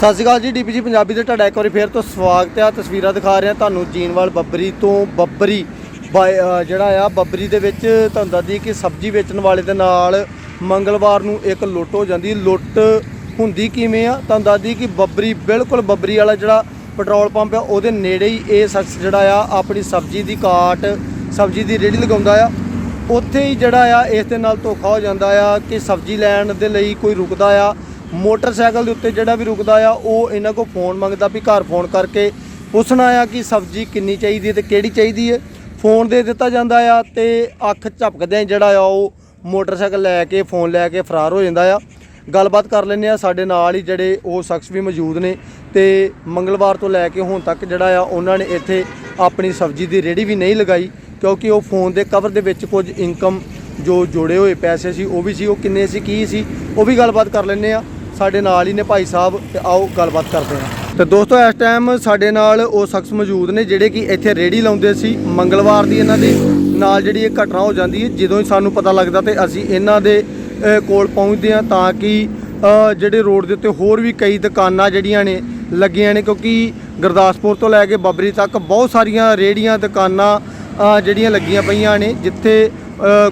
ਸਤਿ ਸ਼੍ਰੀ ਅਕਾਲ ਜੀ ਡੀਪੀਜੀ ਪੰਜਾਬੀ ਦੇ ਤੁਹਾਡਾ ਇੱਕ ਵਾਰੀ ਫੇਰ ਤੋਂ ਸਵਾਗਤ ਹੈ। ਤਸਵੀਰਾਂ ਦਿਖਾ ਰਿਹਾ ਤੁਹਾਨੂੰ ਜੀਨਵਾਲ ਬੱਬਰੀ ਤੋਂ ਬੱਬਰੀ ਬਾਈ- ਜਿਹੜਾ ਆ, ਬੱਬਰੀ ਦੇ ਵਿੱਚ ਤੁਹਾਨੂੰ ਦੱਸਦੀ ਕਿ ਸਬਜ਼ੀ ਵੇਚਣ ਵਾਲੇ ਦੇ ਨਾਲ ਮੰਗਲਵਾਰ ਨੂੰ ਇੱਕ ਲੁੱਟ ਹੋ ਜਾਂਦੀ। ਲੁੱਟ ਹੁੰਦੀ ਕਿਵੇਂ ਆ? ਤੁਹਾਨੂੰ ਦੱਸਦੀ ਕਿ ਬੱਬਰੀ, ਬਿਲਕੁਲ ਬੱਬਰੀ ਵਾਲਾ ਜਿਹੜਾ ਪੈਟਰੋਲ ਪੰਪ ਆ, ਉਹਦੇ ਨੇੜੇ ਹੀ ਇਹ ਸ਼ਖਸ ਜਿਹੜਾ ਆ, ਆਪਣੀ ਸਬਜ਼ੀ ਦੀ ਕਾਟ, ਸਬਜ਼ੀ ਦੀ ਰੇਹੜੀ ਲਗਾਉਂਦਾ ਆ। ਉੱਥੇ ਹੀ ਜਿਹੜਾ ਆ, ਇਸ ਦੇ ਨਾਲ ਧੋਖਾ ਹੋ ਜਾਂਦਾ ਆ ਕਿ ਸਬਜ਼ੀ ਲੈਣ ਦੇ ਲਈ ਕੋਈ ਰੁਕਦਾ ਆ। ਮੋਟਰਸਾਈਕਲ ਦੇ ਉੱਤੇ ਜਿਹੜਾ ਵੀ ਰੁਕਦਾ ਆ, ਉਹ ਇਹਨਾਂ ਕੋਲ ਫੋਨ ਮੰਗਦਾ ਵੀ ਘਰ ਫੋਨ ਕਰਕੇ ਪੁੱਛਣਾ ਆ ਕਿ ਸਬਜ਼ੀ ਕਿੰਨੀ ਚਾਹੀਦੀ ਹੈ ਤੇ ਕਿਹੜੀ ਚਾਹੀਦੀ ਹੈ। ਫੋਨ ਦੇ ਦਿੱਤਾ ਜਾਂਦਾ ਆ ਤੇ ਅੱਖ ਝਪਕਦਿਆਂ ਜਿਹੜਾ ਆ, ਉਹ ਮੋਟਰਸਾਈਕਲ ਲੈ ਕੇ, ਫੋਨ ਲੈ ਕੇ ਫਰਾਰ ਹੋ ਜਾਂਦਾ ਆ। ਗੱਲਬਾਤ ਕਰ ਲੈਂਦੇ ਆ, ਸਾਡੇ ਨਾਲ ਹੀ ਜਿਹੜੇ ਉਹ ਸ਼ਖਸ ਵੀ ਮੌਜੂਦ ਨੇ ਤੇ ਮੰਗਲਵਾਰ ਤੋਂ ਲੈ ਕੇ ਹੁਣ ਤੱਕ ਜਿਹੜਾ ਆ, ਉਹਨਾਂ ਨੇ ਇੱਥੇ ਆਪਣੀ ਸਬਜ਼ੀ ਦੀ ਰੇੜੀ ਵੀ ਨਹੀਂ ਲਗਾਈ, ਕਿਉਂਕਿ ਉਹ ਫੋਨ ਦੇ ਕਵਰ ਦੇ ਵਿੱਚ ਕੁਝ ਇਨਕਮ ਜੋ ਜੋੜੇ ਹੋਏ ਪੈਸੇ ਸੀ, ਉਹ ਵੀ ਸੀ, ਉਹ ਕਿੰਨੇ ਸੀ, ਕੀ ਸੀ, ਉਹ ਵੀ ਗੱਲਬਾਤ ਕਰ ਲੈਂਦੇ ਆ। ਸਾਡੇ ਨਾਲ ਹੀ ਨੇ ਭਾਈ ਸਾਹਿਬ, ਤੇ ਆਓ ਗੱਲਬਾਤ ਕਰਦੇ ਹਾਂ। ਤੇ ਦੋਸਤੋ, ਇਸ ਟਾਈਮ ਸਾਡੇ ਨਾਲ ਉਹ ਸ਼ਖਸ ਮੌਜੂਦ ਨੇ ਜਿਹੜੇ ਕਿ ਇੱਥੇ ਰੇੜੀ ਲਾਉਂਦੇ ਸੀ। ਮੰਗਲਵਾਰ ਦੀ ਇਹਨਾਂ ਦੇ ਨਾਲ ਜਿਹੜੀ ਇਹ ਘਟਨਾ ਹੋ ਜਾਂਦੀ ਹੈ, ਜਦੋਂ ਹੀ ਸਾਨੂੰ ਪਤਾ ਲੱਗਦਾ ਤੇ ਅਸੀਂ ਇਹਨਾਂ ਦੇ ਕੋਲ ਪਹੁੰਚਦੇ ਹਾਂ ਤਾਂ ਕਿ ਜਿਹੜੇ ਰੋਡ ਦੇ ਉੱਤੇ ਹੋਰ ਵੀ ਕਈ ਦੁਕਾਨਾਂ ਜਿਹੜੀਆਂ ਨੇ, ਲੱਗੀਆਂ ਨੇ ਕਿਉਂਕਿ ਗੁਰਦਾਸਪੁਰ ਤੋਂ ਲੈ ਕੇ ਬੱਬਰੀ ਤੱਕ ਬਹੁਤ ਸਾਰੀਆਂ ਰੇੜੀਆਂ ਦੁਕਾਨਾਂ ਜਿਹੜੀਆਂ ਲੱਗੀਆਂ ਪਈਆਂ ਨੇ, ਜਿੱਥੇ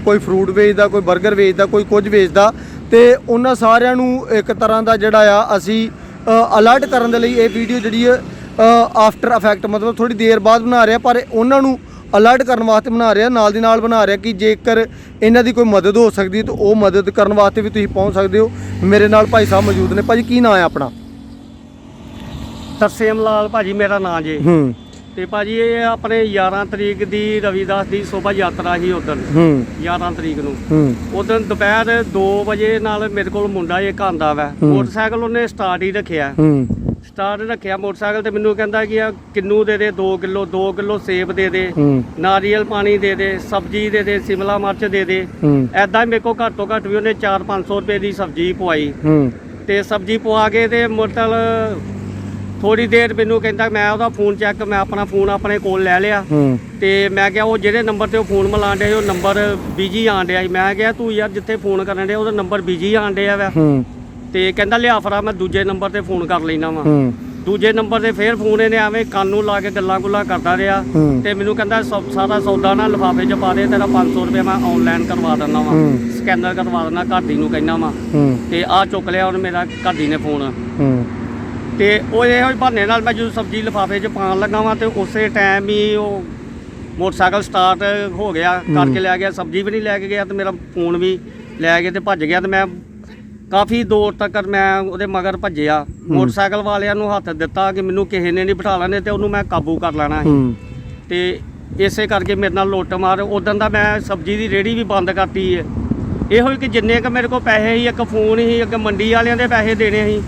ਕੋਈ ਫਰੂਟ ਵੇਚਦਾ, ਕੋਈ 버ਗਰ ਵੇਚਦਾ, ਕੋਈ ਕੁਝ ਵੇਚਦਾ। ਤੇ ਉਹਨਾਂ ਸਾਰਿਆਂ ਨੂੰ ਇੱਕ ਤਰ੍ਹਾਂ ਦਾ ਜਿਹੜਾ ਆ ਅਸੀਂ ਅਲਰਟ ਕਰਨ ਦੇ ਲਈ ਇਹ ਵੀਡੀਓ ਜਿਹੜੀ ਹੈ ਆਫਟਰ ਇਫੈਕਟ ਮਤਲਬ ਥੋੜੀ ਦੇਰ ਬਾਅਦ ਬਣਾ ਰਿਹਾ ਪਰ ਉਹਨਾਂ ਨੂੰ ਅਲਰਟ ਕਰਨ ਵਾਸਤੇ ਬਣਾ ਰਿਹਾ ਨਾਲ ਦੀ ਨਾਲ ਬਣਾ ਰਿਹਾ ਕਿ ਜੇਕਰ ਇਹਨਾਂ ਦੀ ਕੋਈ ਮਦਦ ਹੋ ਸਕਦੀ ਹੈ ਤਾਂ ਉਹ ਮਦਦ ਕਰਨ ਵਾਸਤੇ ਵੀ ਤੁਸੀਂ ਪਹੁੰਚ ਸਕਦੇ ਹੋ। ਮੇਰੇ ਨਾਲ ਭਾਈ ਸਾਹਿਬ ਮੌਜੂਦ ਨੇ। ਭਾਜੀ ਕੀ ਨਾਮ ਹੈ ਆਪਣਾ? ਤਰਸੇਮ ਲਾਲ ਭਾਜੀ ਮੇਰਾ ਨਾਂ ਜੇ। ਹੂੰ। ਤੇ ਭਾਜੀ ਇਹ ਆਪਣੇ 11 ਤਰੀਕ ਦੀ ਰਵਿਦਾਸ ਦੀ ਸ਼ੋਭਾ ਯਾਤਰਾ ਸੀ ਉਦੋਂ ਹੂੰ। 11 ਤਰੀਕ ਨੂੰ। ਹੂੰ। ਉਦੋਂ ਦੁਪਹਿਰ 2 ਵਜੇ ਨਾਲ ਮੇਰੇ ਕੋਲ ਮੁੰਡਾ ਇੱਕ ਆਂਦਾ ਵਾ। ਹੂੰ। ਮੋਟਰਸਾਈਕਲ ਉਹਨੇ ਸਟਾਰਟ ਹੀ ਰੱਖਿਆ। ਹੂੰ। ਸਟਾਰਟ ਰੱਖਿਆ ਮੋਟਰਸਾਈਕਲ ਤੇ ਮੈਨੂੰ ਕਹਿੰਦਾ ਕਿ ਆ ਕਿੰਨੂ ਦੇ ਦੇ 2 ਕਿਲੋ 2 ਕਿਲੋ ਸੇਬ ਦੇ ਦੇ ਹੂੰ। ਨਾਰੀਅਲ ਪਾਣੀ ਦੇ ਦੇ ਸਬਜ਼ੀ ਦੇ ਦੇ ਸਿਮਲਾ ਮਿਰਚ ਦੇ ਦੇ। ਹੂੰ। ਐਦਾਂ ਹੀ ਮੇਰੇ ਕੋਲ ਘੱਟ ਤੋਂ ਘੱਟ ਵੀ ਉਹਨੇ 4-500 ਰੁਪਏ ਦੀ ਸਬਜ਼ੀ ਪਵਾਈ। ਹੂੰ। ਤੇ ਸਬਜ਼ੀ ਪਵਾ ਕੇ ਤੇ ਮੁਰਤਲ ਥੋੜੀ ਦੇਰ ਮੈਨੂੰ ਕਹਿੰਦਾ ਮੈਂ ਉਹਦਾ ਫੋਨ ਚੈੱਕ ਮੈਂ ਆਪਣਾ ਫੋਨ ਆਪਣੇ ਕੋਲ ਲੈ ਲਿਆ। ਹੂੰ। ਤੇ ਮੈਂ ਕਿਹਾ ਉਹ ਜਿਹੜੇ ਨੰਬਰ ਤੇ ਉਹ ਫੋਨ ਮਿਲਾਣ ਡਿਆ ਸੀ ਉਹ ਨੰਬਰ ਬਿਜ਼ੀ ਆਣ ਡਿਆ ਸੀ। ਮੈਂ ਕਿਹਾ ਤੂੰ ਯਾਰ ਜਿੱਥੇ ਫੋਨ ਕਰਨ ਡਿਆ ਉਹਦਾ ਨੰਬਰ ਬਿਜ਼ੀ ਆਣ ਡਿਆ ਵਾ। ਹੂੰ। ਤੇ ਕਹਿੰਦਾ ਲਿਆ ਫਰਾ ਮੈਂ ਦੂਜੇ ਨੰਬਰ ਤੇ ਫੋਨ ਕਰ ਲੈਣਾ ਵਾ। ਹੂੰ। ਦੂਜੇ ਨੰਬਰ ਤੇ ਫੇਰ ਫੋਨ ਇਹਨੇ ਐਵੇਂ ਕੰਨ ਨੂੰ ਲਾ ਕੇ ਗੱਲਾਂ ਗੁੱਲਾਂ ਕਰਦਾ ਰਿਹਾ। ਹੂੰ। ਤੇ ਮੈਨੂੰ ਕਹਿੰਦਾ ਸਭ- ਸਾਰਾ ਸੌਦਾ ਨਾ ਲਿਫਾਫੇ 'ਚ ਪਾ ਦੇ ਤੇਰਾ 500 ਰੁਪਏ ਮੈਂ ਆਨਲਾਈਨ ਕਰਵਾ ਦਿੰਦਾ ਵਾ। ਹੂੰ। ਸਕੈਨਰ ਕਰਵਾ ਦਿੰਦਾ ਘਰ ਦੀ ਨੂੰ ਕਹਿਣਾ ਵਾ। ਹੂੰ। ਤੇ ਆ ਚੁੱਕ ਲਿਆ ਉਹਨੇ ਮੇਰਾ ਘਰ ਦੀ ਨੇ ਫੋਨ ਹੂੰ। ਤੇ ਉਹ ਇਹੋ ਬਹਾਨੇ ਨਾਲ ਮੈਂ ਜਦੋਂ ਸਬਜ਼ੀ ਲਿਫਾਫੇ 'ਚ ਪਾਉਣ ਲੱਗਾ ਵਾਂ ਤੇ ਉਸੇ ਟਾਈਮ ਹੀ ਉਹ ਮੋਟਰਸਾਈਕਲ ਸਟਾਰਟ ਹੋ ਗਿਆ ਕਰਕੇ ਲੈ ਗਿਆ ਸਬਜ਼ੀ ਵੀ ਨਹੀਂ ਲੈ ਕੇ ਗਿਆ ਤੇ ਮੇਰਾ ਫੋਨ ਵੀ ਲੈ ਕੇ ਤੇ ਭੱਜ ਗਿਆ ਤੇ ਮੈਂ ਕਾਫੀ ਦੂਰ ਤੱਕ ਮੈਂ ਉਹਦੇ ਮਗਰ ਭੱਜਿਆ। ਮੋਟਰਸਾਈਕਲ ਵਾਲਿਆਂ ਨੂੰ ਹੱਥ ਦਿੱਤਾ ਕਿ ਮੈਨੂੰ ਕਿਸੇ ਨੇ ਨਹੀਂ ਬਿਠਾ ਲੈਣੇ ਤੇ ਉਹਨੂੰ ਮੈਂ ਕਾਬੂ ਕਰ ਲੈਣਾ ਸੀ। ਤੇ ਇਸੇ ਕਰਕੇ ਮੇਰੇ ਨਾਲ ਲੁੱਟ ਮਾਰ ਉਦੋਂ ਦਾ ਮੈਂ ਸਬਜ਼ੀ ਦੀ ਰੇੜੀ ਵੀ ਬੰਦ ਕਰਤੀ ਹੈ ਇਹੋ ਹੀ ਕਿ ਜਿੰਨੇ ਕ ਮੇਰੇ ਕੋਲ ਪੈਸੇ ਸੀ ਇੱਕ ਫੋਨ ਸੀ ਇੱਕ ਮੰਡੀ ਵਾਲਿਆਂ ਦੇ ਪੈਸੇ ਦੇਣੇ ਸੀ।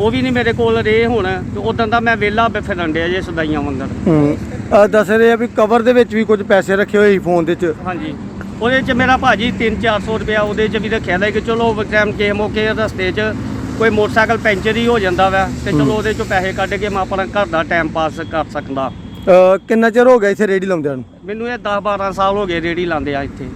ਉਹ ਵੀ ਨਹੀਂ ਮੇਰੇ ਕੋਲ ਰਹੇ ਹੁਣ ਤੇ ਉਦੋਂ ਦਾ ਮੈਂ ਵਿਹਲਾ ਫਿਰਨ ਡਿਆ ਜੇ ਸਦਾਈਆਂ ਮੰਗਣ ਹੂੰ। ਅ, ਦੱਸ ਰਹੇ ਆ ਵੀ ਕਵਰ ਦੇ ਵਿੱਚ ਵੀ ਕੁਝ ਪੈਸੇ ਰੱਖੇ ਹੋਏ ਸੀ ਫੋਨ ਦੇ ਚ ਹਾਂਜੀ। ਉਹਦੇ ਚ ਮੇਰਾ ਭਾਜੀ 3-400 ਰੁਪਇਆ ਉਹਦੇ ਚ ਵੀ ਰੱਖਿਆ ਦਾ ਕਿ ਚਲੋ ਟਾਈਮ ਕਿਸੇ ਮੌਕੇ ਰਸਤੇ 'ਚ ਕੋਈ ਮੋਟਰਸਾਈਕਲ ਪੈਂਚਰ ਹੀ ਹੋ ਜਾਂਦਾ ਵਾ ਤੇ ਚਲੋ ਉਹਦੇ ਚੋਂ ਪੈਸੇ ਕੱਢ ਕੇ ਮੈਂ ਆਪਣਾ ਘਰ ਦਾ ਟਾਈਮ ਪਾਸ ਕਰ ਸਕਦਾ। ਕਿੰਨਾ ਚਿਰ ਹੋ ਗਿਆ ਇੱਥੇ ਰੇੜੀ ਲਾਉਂਦਿਆਂ ਨੂੰ? ਮੈਨੂੰ ਇਹ 10-12 ਸਾਲ ਹੋ ਗਏ ਰੇੜੀ ਲਾਉਂਦੇ ਆ ਇੱਥੇ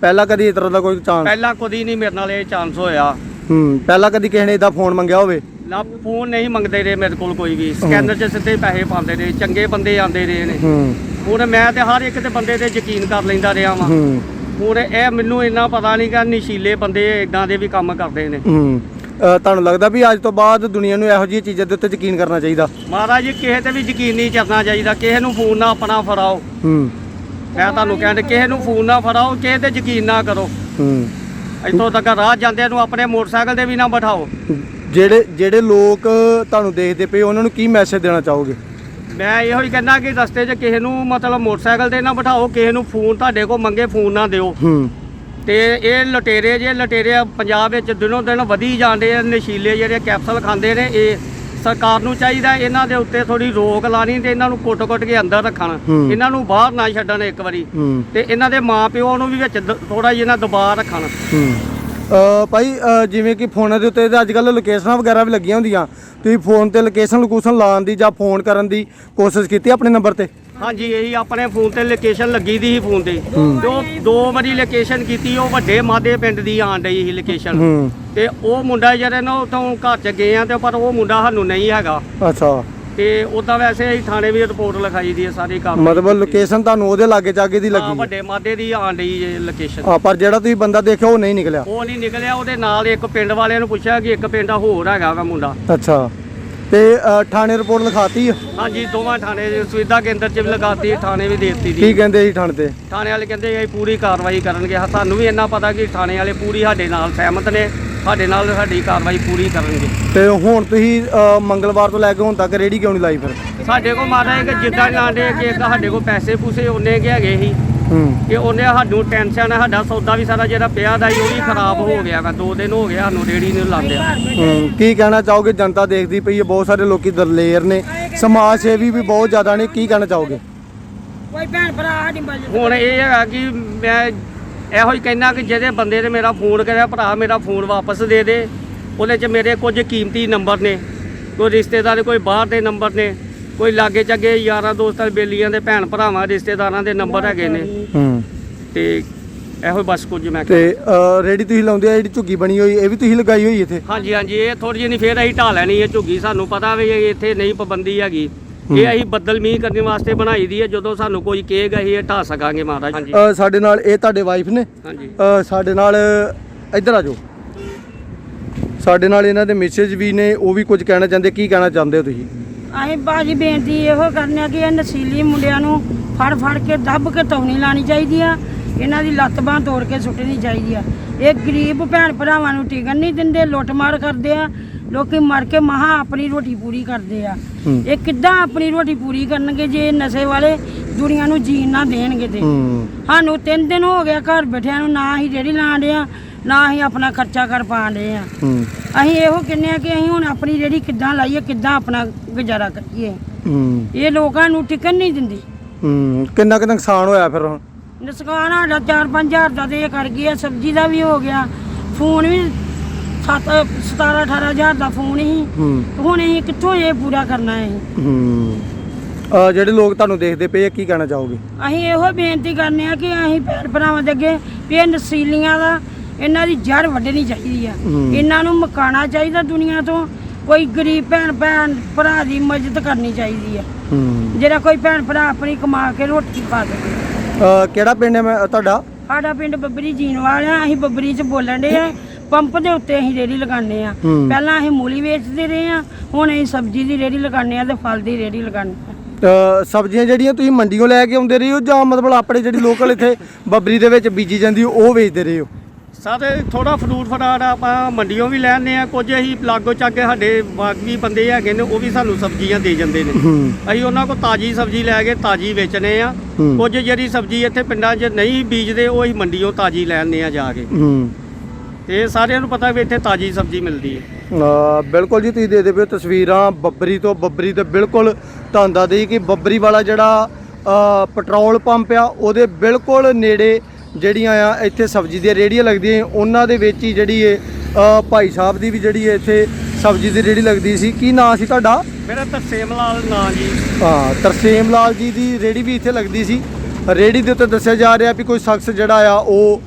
ਪਹਿਲਾਂ ਕਦੀ ਇਸ ਤਰ੍ਹਾਂ ਦਾ ਕੋਈ ਚਾਂਸ ਪਹਿਲਾਂ ਕਦੀ ਨਹੀਂ ਮੇਰੇ ਨਾਲ ਇਹ ਚਾਂਸ ਹੋਇਆ। ਹੂੰ ਪਹਿਲਾਂ ਕਦੀ ਕਿਸੇ ਨੇ ਇਦਾਂ ਫੋਨ ਮੰਗਿਆ ਹੋਵੇ? ਨਾ ਫੋਨ ਨਹੀਂ ਮੰਗਦੇ ਰਹੇ ਮੇਰੇ ਕੋਲ ਕੋਈ ਵੀ। ਸਕੈਨਰ 'ਚ ਸਿੱਧੇ ਪੈਸੇ ਪਾਉਂਦੇ ਰਹੇ ਚੰਗੇ ਬੰਦੇ ਆਉਂਦੇ ਰਹੇ ਨੇ। ਹੂੰ। ਹੁਣ ਮੈਂ ਤੇ ਹਰ ਇੱਕ ਤੇ ਬੰਦੇ ਤੇ ਯਕੀਨ ਕਰ ਲੈਂਦਾ ਰਿਹਾ ਵਾਂ। ਹੂੰ। ਹੁਣ ਇਹ ਮੈਨੂੰ ਇੰਨਾ ਪਤਾ ਨਹੀਂ ਕਿ ਨਸ਼ੀਲੇ ਬੰਦੇ ਇਦਾਂ ਦੇ ਵੀ ਕੰਮ ਕਰਦੇ ਨੇ। ਹੂੰ। ਅ, ਤੁਹਾਨੂੰ ਲੱਗਦਾ ਵੀ ਅੱਜ ਤੋਂ ਬਾਅਦ ਦੁਨੀਆ ਨੂੰ ਇਹੋ ਜਿਹੀਆਂ ਚੀਜ਼ਾਂ ਦੇ ਉੱਤੇ ਯਕੀਨ ਕਰਨਾ ਚਾਹੀਦਾ? ਮਹਾਰਾਜ ਜੀ ਕਿਸੇ ਤੇ ਵੀ ਯਕੀਨ ਨਹੀਂ ਕਰਨਾ ਚਾਹੀਦਾ। ਕਿਸੇ ਨੂੰ ਫੋਨ ਨਾ ਆਪਣਾ ਫੜਾਓ। ਹੂੰ। ਮੈਂ ਤੁਹਾਨੂੰ ਕਹਿੰਦਾ ਕਿਸੇ ਨੂੰ ਫੋਨ ਨਾ ਫੜਾਓ ਕਿਸੇ ਤੇ ਯਕੀਨ ਨਾ ਕਰੋ। ਹੂੰ। ਇੱਥੋਂ ਤੱਕ ਰਾਹ ਜਾਂਦਿਆਂ ਨੂੰ ਆਪਣੇ ਮੋਟਰਸਾਈਕਲ ਤੇ ਵੀ ਨਾ ਬਿਠਾਓ। ਜਿਹੜੇ ਜਿਹੜੇ ਲੋਕ ਤੁਹਾਨੂੰ ਦੇਖਦੇ ਪਏ ਉਹਨਾਂ ਨੂੰ ਕੀ ਮੈਸੇਜ ਦੇਣਾ ਚਾਹੋਗੇ? ਮੈਂ ਇਹੋ ਹੀ ਕਹਿੰਦਾ ਕਿ ਰਸਤੇ 'ਚ ਕਿਸੇ ਨੂੰ ਮਤਲਬ ਮੋਟਰਸਾਈਕਲ ਤੇ ਨਾ ਬਿਠਾਓ ਕਿਸੇ ਨੂੰ ਫੋਨ ਤੁਹਾਡੇ ਕੋਲ ਮੰਗੇ ਫੋਨ ਨਾ ਦਿਓ। ਹੂੰ। ਤੇ ਇਹ ਲਟੇਰੇ ਜੇ ਲਟੇਰੇ ਪੰਜਾਬ ਵਿੱਚ ਦਿਨੋਂ ਦਿਨ ਵਧੀ ਜਾਂਦੇ ਆ ਨਸ਼ੀਲੇ ਜਿਹੜੇ ਕੈਪਸੂਲ ਖਾਂਦੇ ਨੇ ਇਹ ਸਰਕਾਰ ਨੂੰ ਚਾਹੀਦਾ ਇਹਨਾਂ ਦੇ ਉੱਤੇ ਥੋੜੀ ਰੋਕ ਲਾਣੀ ਤੇ ਇਹਨਾਂ ਨੂੰ ਕੁੱਟ-ਕੁੱਟ ਕੇ ਅੰਦਰ ਰੱਖਣ। ਇਹਨਾਂ ਨੂੰ ਬਾਹਰ ਨਾ ਛੱਡਣ ਇੱਕ ਵਾਰੀ। ਤੇ ਇਹਨਾਂ ਦੇ ਮਾਪਿਓ ਨੂੰ ਵੀ ਵਿੱਚ ਥੋੜਾ ਜਿਹਾ ਨਾ ਦਬਾਅ ਰੱਖਣ। ਅ, ਭਾਈ ਜਿਵੇਂ ਕਿ ਫੋਨਾਂ ਦੇ ਉੱਤੇ ਅੱਜ ਕੱਲ੍ਹ ਲੋਕੇਸ਼ਨਾਂ ਵਗੈਰਾ ਵੀ ਲੱਗੀਆਂ ਹੁੰਦੀਆਂ। ਤੁਸੀਂ ਫੋਨ ਤੇ ਲੋਕੇਸ਼ਨ ਲੋਕੇਸ਼ਨ ਲਾਉਣ ਦੀ ਜਾਂ ਫੋਨ ਕਰਨ ਦੀ ਕੋਸ਼ਿਸ਼ ਕੀਤੀ ਆਪਣੇ ਨੰਬਰ ਤੇ? ਹਾਂਜੀ ਇਹੀ ਆਪਣੇ ਫੋਨ ਤੇ ਲੋਕੇਸ਼ਨ ਲੱਗੀ ਦੀ ਸੀ ਫੋਨ ਤੇ। ਉਹ ਦੋ ਵਾਰੀ ਲੋਕੇਸ਼ਨ ਕੀਤੀ ਉਹ ਵੱਡੇ ਮਾਦੇ ਪਿੰਡ ਦੀ ਆਣ ਡਈ ਸੀ ਲੋਕੇਸ਼ਨ ਤੇ ਉਹ ਮੁੰਡਾ ਜਿਹੜੇ ਨਾ ਉਤੋਂ ਘਰ ਚ ਗਏ ਆ ਤੇ ਪਰ ਉਹ ਮੁੰਡਾ ਸਾਨੂੰ ਨਹੀਂ ਹੈਗਾ। ਅੱਛਾ। ਤੇ ਉਦਾਂ ਵੈਸੇ ਅਸੀਂ ਥਾਣੇ ਵੀ ਰਿਪੋਰਟ ਲਿਖਾਈ ਦੀ ਹੈ ਸਾਰੀ ਕੰਮ ਮਤਲਬ ਲੋਕੇਸ਼ਨ ਤੁਹਾਨੂੰ ਉਹਦੇ ਲਾਗੇ ਚਾਗੇ ਦੀ ਲੱਗੀ। ਹੈ। ਵੱਡੇ ਮਾਦੇ ਦੀ ਆਣ ਜੇ ਲੋਕੇਸ਼ਨ ਹਾਂ ਪਰ ਜਿਹੜਾ ਤੁਸੀਂ ਬੰਦਾ ਦੇਖਿਆ ਉਹ ਨਹੀਂ ਨਿਕਲਿਆ? ਉਹ ਨਹੀਂ ਨਿਕਲਿਆ ਉਹਦੇ ਨਾਲ ਇੱਕ ਪਿੰਡ ਵਾਲਿਆਂ ਨੂੰ ਪੁੱਛਿਆ ਕਿ ਇੱਕ ਪਿੰਡ ਹੋਰ ਹੈਗਾ ਵਾ ਮੁੰਡਾ। ਅੱਛਾ। ਤੇ ਅ, ਥਾਣੇ ਰਿਪੋਰਟ ਲਿਖਾਤੀ? ਆ ਹਾਂਜੀ ਦੋਵਾਂ ਥਾਣੇ ਦੇ ਸੁਵਿਧਾ ਕੇਂਦਰ 'ਚ ਵੀ ਲਗਾਤੀ ਥਾਣੇ ਵੀ ਦੇ ਦਿੱਤੀ ਕੀ ਕਹਿੰਦੇ ਸੀ ਥਾਣੇ ਤੇ? ਥਾਣੇ ਵਾਲੇ ਕਹਿੰਦੇ ਇਹ ਪੂਰੀ ਕਾਰਵਾਈ ਕਰਨਗੇ। ਹਾਂ, ਸਾਨੂੰ ਵੀ ਇੰਨਾ ਪਤਾ ਕਿ ਥਾਣੇ ਵਾਲੇ ਪੂਰੀ ਸਾਡੇ ਨਾਲ ਸਹਿਮਤ ਨੇ ਸਾਡੇ ਨਾਲ ਸਾਡੀ ਕਾਰਵਾਈ ਪੂਰੀ ਕਰਨਗੇ। ਤੇ ਹੁਣ ਤੁਸੀਂ ਅ, ਮੰਗਲਵਾਰ ਤੋਂ ਲੈ ਕੇ ਹੁਣ ਤੱਕ ਰੇੜੀ ਕਿਉਂ ਨਹੀਂ ਲਾਈ ਫਿਰ? ਸਾਡੇ ਕੋਲ ਮਾਤਾ ਕਿ ਜਿੱਦਾਂ ਲਾਂਡੇ ਕਿ ਇੱਕ ਸਾਡੇ ਕੋਲ ਪੈਸੇ ਪੂਸੇ ਉਹਨੇ ਕਿ ਹੈਗੇ ਸੀ। ਕਿ ਉਹਨੇ ਸਾਨੂੰ ਟੈਨਸ਼ਨ ਹੈ ਸਾਡਾ ਸੌਦਾ ਵੀ ਸਾਰਾ ਜਿਹੜਾ ਪਿਆ ਦਾ ਸੀ ਉਹ ਵੀ ਖਰਾਬ ਹੋ ਗਿਆ ਵਾ। ਦੋ ਦਿਨ ਹੋ ਗਏ ਸਾਨੂੰ ਰੇੜੀ ਨੂੰ ਲਾਉਂਦੇ ਹੂੰ। ਕੀ ਕਹਿਣਾ ਚਾਹੋਗੇ? ਜਨਤਾ ਦੇਖਦੀ ਪਈ ਹੈ ਬਹੁਤ ਸਾਰੇ ਲੋਕੀ ਦਲੇਰ ਨੇ। ਸਮਾਜ ਸੇਵੀ ਵੀ ਬਹੁਤ ਜ਼ਿਆਦਾ ਨੇ ਕੀ ਕਹਿਣਾ ਚਾਹੋਗੇ? ਕੋਈ ਭੈਣ ਭਰਾ ਸਾਡੀ ਮਦਦ ਹੁਣ ਇਹ ਹੈਗਾ ਕਿ ਮੈਂ ਇਹੋ ਹੀ ਕਹਿਣਾ ਕਿ ਜਿਹਦੇ ਬੰਦੇ ਨੇ ਮੇਰਾ ਫੋਨ ਕਰਿਆ ਭਰਾ ਮੇਰਾ ਫੋਨ ਵਾਪਸ ਦੇ ਦੇ। ਉਹਦੇ 'ਚ ਮੇਰੇ ਕੁਝ ਕੀਮਤੀ ਨੰਬਰ ਨੇ ਕੋਈ ਰਿਸ਼ਤੇਦਾਰ ਦੇ ਕੋਈ ਬਾਹਰ ਦੇ ਨੰਬਰ ਨੇ। ਕੋਈ ਲਾਗੇ ਚੱਗੇ ਯਾਰਾਂ ਦੋਸਤਾਂ ਬੇਲੀਆਂ ਦੇ ਭੈਣ ਭਰਾਵਾਂ ਰਿਸ਼ਤੇਦਾਰਾਂ ਦੇ ਨੰਬਰ ਹੈਗੇ ਨੇ। ਹੂੰ। ਤੇ ਇਹੋ ਬਸ ਕੁਝ ਮੈਂ ਤੇ ਅ, ਰੇੜੀ ਤੁਸੀਂ ਲਾਉਂਦੇ ਆ ਜਿਹੜੀ ਝੁੱਗੀ ਬਣੀ ਹੋਈ ਇਹ ਵੀ ਤੁਸੀਂ ਲਗਾਈ ਹੋਈ ਇੱਥੇ? ਹਾਂਜੀ ਹਾਂਜੀ ਇਹ ਥੋੜੀ ਜਿਹੀ ਨਹੀਂ ਫੇਰ ਅਸੀਂ ਢਾ ਲੈਣੀ ਹੈ ਝੁੱਗੀ ਸਾਨੂੰ ਪਤਾ ਵੀ ਇਹ ਇੱਥੇ ਨਹੀਂ ਪਾਬੰਦੀ ਹੈਗੀ। ਇਹ ਅਸੀਂ ਬੱਦਲ ਮੀਂਹ ਕਰਨ ਵਾਸਤੇ ਬਣਾਈ ਦੀ ਹੈ ਜਦੋਂ ਸਾਨੂੰ ਕੋਈ ਕਹੇਗਾ ਅਸੀਂ ਇਹ ਢਾ ਸਕਾਂਗੇ ਮਹਾਰਾਜ ਹਾਂਜੀ। ਸਾਡੇ ਨਾਲ ਇਹ ਤੁਹਾਡੇ ਵਾਈਫ ਨੇ? ਹਾਂਜੀ। ਅ, ਸਾਡੇ ਨਾਲ ਇੱਧਰ ਆ ਜਾਓ। ਸਾਡੇ ਨਾਲ ਇਹਨਾਂ ਦੇ ਮੈਸੇਜ ਵੀ ਨੇ ਉਹ ਵੀ ਕੁਝ ਕਹਿਣਾ ਚਾਹੁੰਦੇ ਕੀ ਕਹਿਣਾ ਚਾਹੁੰਦੇ ਹੋ ਤੁਸੀਂ? ਅਸੀਂ ਬਾਜੀ ਬੇਨਤੀ ਇਹੋ ਕਰਨੇ ਆ ਕਿ ਇਹ ਨਸੀਲੀ ਮੁੰਡਿਆਂ ਨੂੰ ਫੜ ਫੜ ਕੇ ਦੱਬ ਕੇ ਤੌਣੀ ਲਾਣੀ ਚਾਹੀਦੀ ਆ। ਇਹਨਾਂ ਦੀ ਲੱਤ ਬਾਂਹ ਤੋੜ ਕੇ ਸੁੱਟਣੀ ਚਾਹੀਦੀ ਆ। ਇਹ ਗਰੀਬ ਭੈਣ ਭਰਾਵਾਂ ਨੂੰ ਟਿਕਣ ਨਹੀਂ ਦਿੰਦੇ ਲੁੱਟਮਾਰ ਕਰਦੇ ਆ। ਲੋਕੀ ਮਰ ਕੇ ਮਹਾ ਆਪਣੀ ਰੋਟੀ ਪੂਰੀ ਕਰਦੇ ਆ। ਇਹ ਕਿੱਦਾਂ ਆਪਣੀ ਰੋਟੀ ਪੂਰੀ ਕਰਨਗੇ ਜੇ ਨਸ਼ੇ ਵਾਲੇ ਦੁਨੀਆ ਨੂੰ ਜੀਣ ਨਾ ਦੇਣਗੇ ਤੇ? ਸਾਨੂੰ ਤਿੰਨ ਦਿਨ ਹੋ ਗਿਆ ਘਰ ਬੈਠਿਆਂ ਨੂੰ ਨਾ ਹੀ ਰੇੜੀ ਲਾਣ ਡਿਆ ਨਾ ਹੀ ਆਪਣਾ ਖਰਚਾ ਕਰ ਡਏ ਆ। ਹੂੰ। ਅਸੀਂ ਇਹੋ ਕਹਿੰਦੇ ਆ ਕਿ ਅਸੀਂ ਹੁਣ ਆਪਣੀ ਰੇੜੀ ਕਿੱਦਾਂ ਲਾਈਏ ਕਿੱਦਾਂ ਆਪਣਾ ਗੁਜ਼ਾਰਾ ਕਰੀਏ। ਹੂੰ। ਇਹ ਲੋਕਾਂ ਨੂੰ ਟਿਕਣ ਨਹੀਂ ਦਿੰਦੀ। ਹੂੰ ਕਿੰਨਾ ਕੁ ਨੁਕਸਾਨ ਹੋਇਆ ਫਿਰ ਹੁਣ? ਨੁਕਸਾਨ ਸਾਡਾ 4-5000 ਦਾ ਤੇ ਇਹ ਕਰ ਗਈ ਆ ਸਬਜ਼ੀ ਦਾ ਵੀ ਹੋ ਗਿਆ। ਫੋਨ ਵੀ 7 17 18000 ਦਾ ਫੋਨ ਹੀ। ਹੁਣ ਅਸੀਂ ਕਿੱਥੋਂ ਇਹ ਪੂਰਾ ਕਰਨਾ ਹੈ? ਹੂੰ। ਜਿਹੜੇ ਲੋਕ ਤੁਹਾਨੂੰ ਦੇਖਦੇ ਪਏ ਆ ਕੀ ਕਹਿਣਾ ਚਾਹੋਗੇ? ਅਸੀਂ ਇਹੋ ਬੇਨਤੀ ਕਰਨੇ ਆ ਕਿ ਅਸੀਂ ਭੈਣ ਭਰਾਵਾਂ ਦੇ ਅੱਗੇ ਵੀ ਇਹ ਨਸੀਲੀਆਂ ਦਾ ਇਹਨਾਂ ਦੀ ਜੜ ਵੱਢਣੀ ਚਾਹੀਦੀ ਆ। ਇਹਨਾਂ ਨੂੰ ਮਕਾਣਾ ਚਾਹੀਦਾ ਦੁਨੀਆ ਤੋਂ। ਕੋਈ ਗਰੀਬ ਭੈਣ ਭੈਣ ਭਰਾ ਦੀ ਮਦਦ ਕਰਨੀ ਚਾਹੀਦੀ ਆ। ਜਿਹੜਾ ਕੋਈ ਭੈਣ ਭਰਾ ਆਪਣੀ ਕਮਾ ਕੇ ਰੋਟੀ ਖਾ ਸਕੇ। ਅ, ਕਿਹੜਾ ਪਿੰਡ ਹੈ ਮੈਂ ਤੁਹਾਡਾ? ਸਾਡਾ ਪਿੰਡ ਬੱਬਰੀ ਜੀਨਵਾਲ ਆ। ਅਸੀਂ ਬੱਬਰੀ ਚ ਬੋਲਣ ਦੇ ਆ। ਪੰਪ ਦੇ ਉੱਤੇ ਅਸੀਂ ਰੇੜੀ ਲਗਾਉਂਦੇ ਆ। ਹੂੰ। ਪਹਿਲਾਂ ਅਸੀਂ ਮੂਲੀ ਵੇਚਦੇ ਰਹੇ ਆ। ਹੁਣ ਅਸੀਂ ਸਬਜ਼ੀ ਦੀ ਰੇੜੀ ਲਗਾਉਂਦੇ ਆ ਤੇ ਫਲ ਦੀ ਰੇੜੀ ਲਗਾਉਂਦੇ ਆ। ਸਬਜ਼ੀਆਂ ਜਿਹੜੀਆਂ ਤੁਸੀਂ ਮੰਡੀੋਂ ਲੈ ਕੇ ਆਉਂਦੇ ਰਹੇ ਹੋ ਜਾਂ ਮਤਲਬ ਆਪਣੇ ਜਿਹੜੀ ਲੋਕਲ ਇੱਥੇ ਬੱਬਰੀ ਦੇ ਵਿੱਚ ਬੀਜੀ ਜਾਂਦੀ ਉਹ ਵੇਚਦੇ ਰਹੇ ਹੋ? ਸਾਰੇ ਥੋੜਾ ਫਰੂਟ ਫਰਾਟ ਆਪਾਂ ਮੰਡੀੋਂ ਵੀ ਲੈਣੇ ਆ ਕੁਝ ਅਸੀਂ ਲਾਗੋ ਕੇ ਸਾਡੇ ਬਾਗੀ ਬੰਦੇ ਹੈਗੇ ਨੇ ਉਹ ਵੀ ਸਾਨੂੰ ਸਬਜ਼ੀਆਂ ਦੇ ਜਾਂਦੇ ਨੇ। ਅਸੀਂ ਉਹਨਾਂ ਕੋਲ ਤਾਜੀ ਸਬਜ਼ੀ ਲੈ ਕੇ ਤਾਜੀ ਵੇਚਨੇ ਆ। ਕੁਝ ਜਿਹੜੀ ਸਬਜ਼ੀ ਇੱਥੇ ਪਿੰਡਾਂ 'ਚ ਨਹੀਂ ਬੀਜਦੇ ਉਹ ਅਸੀਂ ਮੰਡੀੋਂ ਤਾਜੀ ਲੈਣੇ ਆ ਜਾ ਕੇ। ਤੇ ਸਾਰਿਆਂ ਨੂੰ ਪਤਾ ਵੀ ਇੱਥੇ ਤਾਜੀ ਸਬਜ਼ੀ ਮਿਲਦੀ ਹੈ। ਬਿਲਕੁਲ ਜੀ ਤੁਸੀਂ ਦੇਖਦੇ ਹੋ ਤਸਵੀਰਾਂ ਬੱਬਰੀ ਤੋਂ ਬੱਬਰੀ ਤੇ ਬਿਲਕੁਲ ਦੱਸ ਦੇਈ ਕਿ ਬੱਬਰੀ ਵਾਲਾ ਜਿਹੜਾ ਪੈਟਰੋਲ ਪੰਪ ਆ ਉਹਦੇ ਬਿਲਕੁਲ ਨੇੜੇ ਜਿਹੜੀਆਂ ਆ ਇੱਥੇ ਸਬਜ਼ੀ ਦੀਆਂ ਰੇੜੀਆਂ ਲੱਗਦੀਆਂ ਉਹਨਾਂ ਦੇ ਵਿੱਚ ਹੀ ਜਿਹੜੀ ਏ ਅ, ਭਾਈ ਸਾਹਿਬ ਦੀ ਵੀ ਜਿਹੜੀ ਏ ਇੱਥੇ ਸਬਜ਼ੀ ਦੀ ਰੇੜੀ ਲੱਗਦੀ ਸੀ। ਕੀ ਨਾਂ ਸੀ ਤੁਹਾਡਾ? ਮੇਰਾ ਤਰਸੇਮ ਲਾਲ ਨਾਂ ਜੀ। ਹਾਂ ਤਰਸੇਮ ਲਾਲ ਜੀ ਦੀ ਰੇੜੀ ਵੀ ਇੱਥੇ ਲੱਗਦੀ ਸੀ। ਰੇੜੀ ਦੇ ਉੱਤੇ ਦੱਸਿਆ ਜਾ ਰਿਹਾ ਵੀ ਕੋਈ ਸ਼ਖਸ ਜਿਹੜਾ ਆ ਉਹ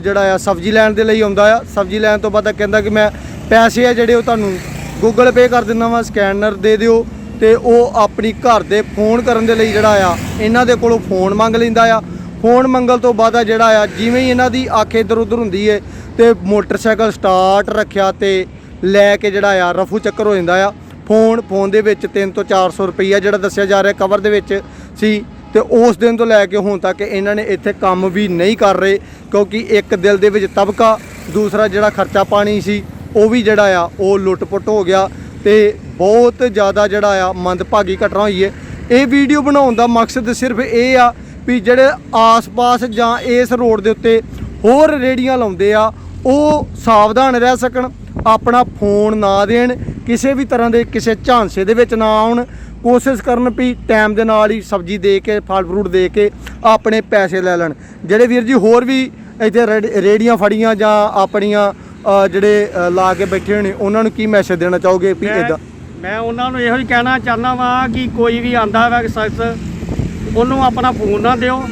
ਜਿਹੜਾ ਆ ਸਬਜ਼ੀ ਲੈਣ ਦੇ ਲਈ ਆਉਂਦਾ ਆ। ਸਬਜ਼ੀ ਲੈਣ ਤੋਂ ਬਾਅਦ ਕਹਿੰਦਾ ਕਿ ਮੈਂ ਪੈਸੇ ਆ ਜਿਹੜੇ ਉਹ ਤੁਹਾਨੂੰ ਗੂਗਲ ਪੇ ਕਰ ਦਿੰਦਾ ਵਾਂ ਸਕੈਨਰ ਦੇ ਦਿਓ ਤੇ ਉਹ ਆਪਣੀ ਘਰ ਦੇ ਫੋਨ ਕਰਨ ਦੇ ਲਈ ਜਿਹੜਾ ਆ ਇਹਨਾਂ ਦੇ ਕੋਲੋਂ ਫੋਨ ਮੰਗ ਲੈਂਦਾ ਆ। ਫੋਨ ਮੰਗਲ ਤੋਂ ਬਾਅਦ ਆ ਜਿਹੜਾ ਆ, ਜਿਵੇਂ ਹੀ ਇਹਨਾਂ ਦੀ ਅੱਖ ਇੱਧਰ ਉੱਧਰ ਹੁੰਦੀ ਏ, ਤੇ ਮੋਟਰਸਾਈਕਲ ਸਟਾਰਟ ਰੱਖਿਆ ਤੇ ਲੈ ਕੇ ਜਿਹੜਾ ਆ, ਰਫੂ ਚੱਕਰ ਹੋ ਜਾਂਦਾ ਆ। ਫੋਨ ਫੋਨ ਦੇ ਵਿੱਚ 3 ਤੋਂ 400 ਰੁਪਈਆ ਜਿਹੜਾ ਦੱਸਿਆ ਜਾ ਰਿਹਾ ਕਵਰ ਦੇ ਵਿੱਚ ਸੀ। ਤੇ ਉਸ ਦਿਨ ਤੋਂ ਲੈ ਕੇ ਹੁਣ ਤੱਕ ਇਹਨਾਂ ਨੇ ਇੱਥੇ ਕੰਮ ਵੀ ਨਹੀਂ ਕਰ ਰਹੇ, ਕਿਉਂਕਿ ਇੱਕ ਦਿਲ ਦੇ ਵਿੱਚ ਤਬਕਾ, ਦੂਸਰਾ ਜਿਹੜਾ ਖਰਚਾ ਪਾਣੀ ਸੀ, ਉਹ ਵੀ ਜਿਹੜਾ ਆ, ਉਹ ਲੁੱਟ-ਪੁੱਟ ਹੋ ਗਿਆ। ਤੇ ਬਹੁਤ ਜ਼ਿਆਦਾ ਜਿਹੜਾ ਆ, ਮੰਦਭਾਗੀ ਘਟਨਾ ਹੋਈ ਹੈ ਇਹ ਵੀਡੀਓ ਬਣਾਉਣ ਦਾ ਮਕਸਦ ਸਿਰਫ ਇਹ ਆ ਵੀ ਜਿਹੜੇ ਆਸ-ਪਾਸ ਜਾਂ ਇਸ ਰੋਡ ਦੇ ਉੱਤੇ ਹੋਰ ਰੇੜੀਆਂ ਲਾਉਂਦੇ ਆ ਉਹ ਸਾਵਧਾਨ ਰਹਿ ਸਕਣ ਆਪਣਾ ਫੋਨ ਨਾ ਦੇਣ ਕਿਸੇ ਵੀ ਤਰ੍ਹਾਂ ਦੇ ਕਿਸੇ ਝਾਂਸੇ ਦੇ ਵਿੱਚ ਨਾ ਆਉਣ। ਕੋਸ਼ਿਸ਼ ਕਰਨ ਵੀ ਟਾਈਮ ਦੇ ਨਾਲ ਹੀ ਸਬਜ਼ੀ ਦੇ ਕੇ ਫਲ ਫਰੂਟ ਦੇ ਕੇ ਆਪਣੇ ਪੈਸੇ ਲੈ ਲੈਣ। ਜਿਹੜੇ ਵੀਰ ਜੀ ਹੋਰ ਵੀ ਇੱਥੇ ਰੇੜ- ਰੇੜੀਆਂ ਫੜੀਆਂ ਜਾਂ ਆਪਣੀਆਂ ਜਿਹੜੇ ਲਾ ਕੇ ਬੈਠੇ ਨੇ ਉਹਨਾਂ ਨੂੰ ਕੀ ਮੈਸੇਜ ਦੇਣਾ ਚਾਹੋਗੇ ਵੀ ਇਦਾਂ ਮੈਂ ਉਹਨਾਂ ਨੂੰ ਇਹੋ ਹੀ ਕਹਿਣਾ ਚਾਹੁੰਦਾ ਵਾਂ ਕਿ ਕੋਈ ਵੀ ਆਂਦਾ ਵਾ ਸ਼ਖਸ ਉਹਨੂੰ ਆਪਣਾ ਫੋਨ ਨਾ ਦਿਓ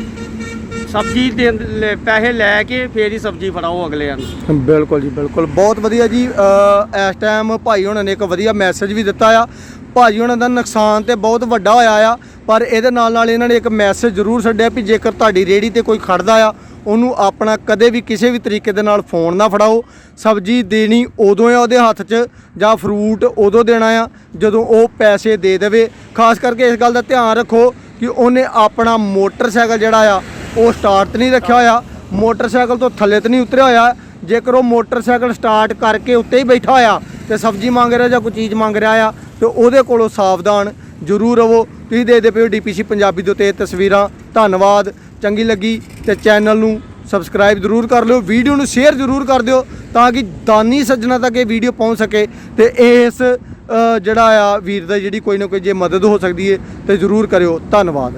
ਸਬਜ਼ੀ ਦੇ ਲੈ- ਪੈਸੇ ਲੈ ਕੇ ਫੇਰ ਹੀ ਸਬਜ਼ੀ ਫੜਾਓ ਅਗਲਿਆਂ ਨੂੰ। ਬਿਲਕੁਲ ਜੀ ਬਿਲਕੁਲ। ਬਹੁਤ ਵਧੀਆ ਜੀ ਅ, ਇਸ ਟਾਈਮ ਭਾਈ ਹੁਣਾਂ ਨੇ ਇੱਕ ਵਧੀਆ ਮੈਸੇਜ ਵੀ ਦਿੱਤਾ ਆ। ਭਾਜੀ ਹੁਣਾਂ ਦਾ ਨੁਕਸਾਨ ਤੇ ਬਹੁਤ ਵੱਡਾ ਹੋਇਆ ਆ ਪਰ ਇਹਦੇ ਨਾਲ ਨਾਲ ਇਹਨਾਂ ਨੇ ਇੱਕ ਮੈਸੇਜ ਜ਼ਰੂਰ ਛੱਡਿਆ ਵੀ ਜੇਕਰ ਤੁਹਾਡੀ ਰੇੜੀ ਤੇ ਕੋਈ ਖੜਦਾ ਆ ਉਹਨੂੰ ਆਪਣਾ ਕਦੇ ਵੀ ਕਿਸੇ ਵੀ ਤਰੀਕੇ ਦੇ ਨਾਲ ਫੋਨ ਨਾ ਫੜਾਓ। ਸਬਜ਼ੀ ਦੇਣੀ ਉਦੋਂ ਆ ਉਹਦੇ ਹੱਥ 'ਚ ਜਾਂ ਫਰੂਟ ਉਦੋਂ ਦੇਣਾ ਆ, ਜਦੋਂ ਉਹ ਪੈਸੇ ਦੇ ਦੇਵੇ। ਖਾਸ ਕਰਕੇ ਇਸ ਗੱਲ ਦਾ ਧਿਆਨ ਰੱਖੋ ਕਿ ਉਹਨੇ ਆਪਣਾ ਮੋਟਰਸਾਈਕਲ ਜਿਹੜਾ ਆ, ਉਹ ਸਟਾਰਟ ਨਹੀਂ ਰੱਖਿਆ ਹੋਇਆ। ਮੋਟਰਸਾਈਕਲ ਤੋਂ ਥੱਲੇ ਤੇ ਨਹੀਂ ਉਤਰਿਆ ਹੋਇਆ। ਜੇਕਰ ਉਹ ਮੋਟਰਸਾਈਕਲ ਸਟਾਰਟ ਕਰਕੇ ਉੱਤੇ ਹੀ ਬੈਠਾ ਹੋਇਆ ਤੇ ਸਬਜ਼ੀ ਮੰਗ ਰਿਹਾ ਜਾਂ ਕੋਈ ਚੀਜ਼ ਮੰਗ ਰਿਹਾ ਆ, ਤੇ ਉਹਦੇ ਕੋਲੋਂ ਸਾਵਧਾਨ ਜ਼ਰੂਰ ਰਹੋ। ਤੁਸੀਂ ਦੇਖਦੇ ਪਏ ਹੋ ਡੀਪੀਸੀ ਪੰਜਾਬੀ ਦੇ ਉੱਤੇ ਤਸਵੀਰਾਂ। ਧੰਨਵਾਦ। ਚੰਗੀ ਲੱਗੀ ਤੇ ਚੈਨਲ ਨੂੰ ਸਬਸਕ੍ਰਾਈਬ ਜ਼ਰੂਰ ਕਰ ਲਿਓ, ਵੀਡੀਓ ਨੂੰ ਸ਼ੇਅਰ ਜ਼ਰੂਰ ਕਰ ਦਿਓ ਤਾਂ ਕਿ ਦਾਨੀ ਸੱਜਣਾ ਤੱਕ ਇਹ ਵੀਡੀਓ ਪਹੁੰਚ ਸਕੇ ਤੇ ਇਸ ਜਿਹੜਾ ਆ ਵੀਰ ਦਾ ਜਿਹੜੀ ਕੋਈ ਨਾ ਕੋਈ ਜੇ ਮਦਦ ਹੋ ਸਕਦੀ ਹੈ ਤੇ ਜ਼ਰੂਰ ਕਰਿਓ, ਧੰਨਵਾਦ।